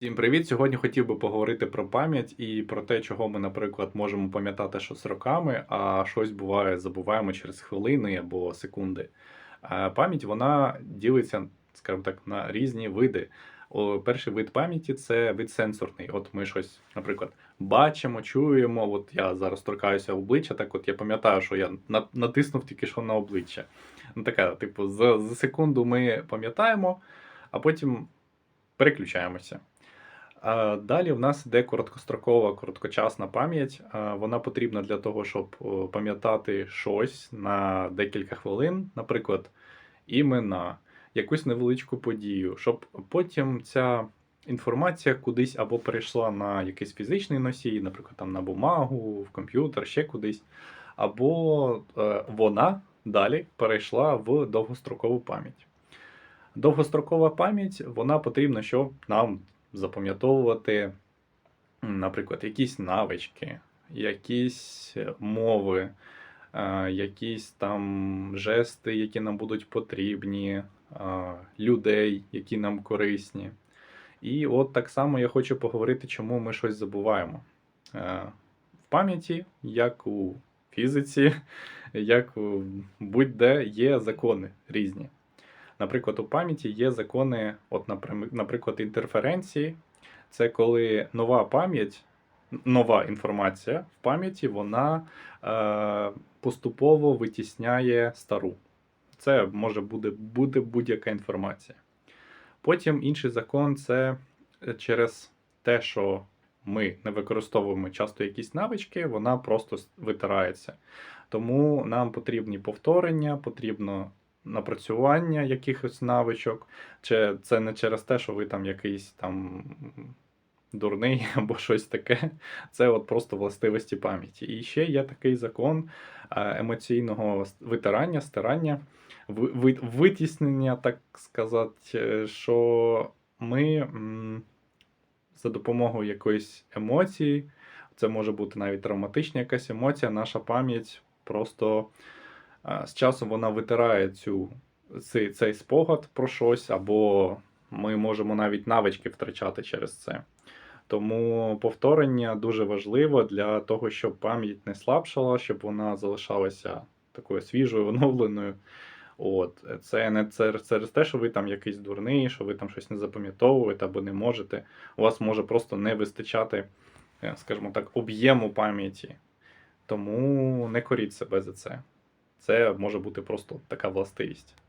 Всім привіт! Сьогодні хотів би поговорити про пам'ять і про те, чого ми, наприклад, можемо пам'ятати щось роками, а щось буває, забуваємо через хвилини або секунди. Е, Пам'ять вона ділиться, скажімо так, на різні види. Перший вид пам'яті це вид сенсорний. От ми щось, наприклад, бачимо, чуємо. От я зараз торкаюся обличчя, так от я пам'ятаю, що я натиснув тільки що на обличчя. Ну, така, типу, за, за секунду ми пам'ятаємо, а потім переключаємося. Далі в нас іде короткострокова, короткочасна пам'ять. Вона потрібна для того, щоб пам'ятати щось на декілька хвилин, наприклад, імена, якусь невеличку подію, щоб потім ця інформація кудись або перейшла на якийсь фізичний носій, наприклад, там на бумагу, в комп'ютер, ще кудись, або е, вона далі перейшла в довгострокову пам'ять. Довгострокова пам'ять вона потрібна, щоб нам запам'ятовувати, наприклад, якісь навички, якісь мови, е, якісь там жести, які нам будуть потрібні, е, людей, які нам корисні. І от так само я хочу поговорити, чому ми щось забуваємо. Е, В пам'яті, як у фізиці, як у будь-де є закони різні. Наприклад, у пам'яті є закони, от, наприклад, інтерференції. Це коли нова пам'ять, нова інформація в пам'яті, вона е, поступово витісняє стару. Це може бути, бути будь-яка інформація. Потім інший закон це е, через те, що ми не використовуємо часто якісь навички, вона просто витирається. Тому нам потрібні повторення, потрібно напрацювання якихось навичок. Чи це не через те, що ви там якийсь там дурний або щось таке. Це от просто властивості пам'яті. І ще є такий закон емоційного витирання, стирання, ви- ви- витіснення, так сказати, що ми за допомогою якоїсь емоції, це може бути навіть травматична якась емоція, наша пам'ять просто з часом вона витирає цю, цей, цей спогад про щось, або ми можемо навіть навички втрачати через це. Тому повторення дуже важливо для того, щоб пам'ять не слабшала, щоб вона залишалася такою свіжою, оновленою. От, це не через те, що ви там якийсь дурний, що ви там щось не запам'ятовуєте або не можете. У вас може просто не вистачати, е, скажімо так, об'єму пам'яті. Тому не коріть себе за це. Це може бути просто така властивість.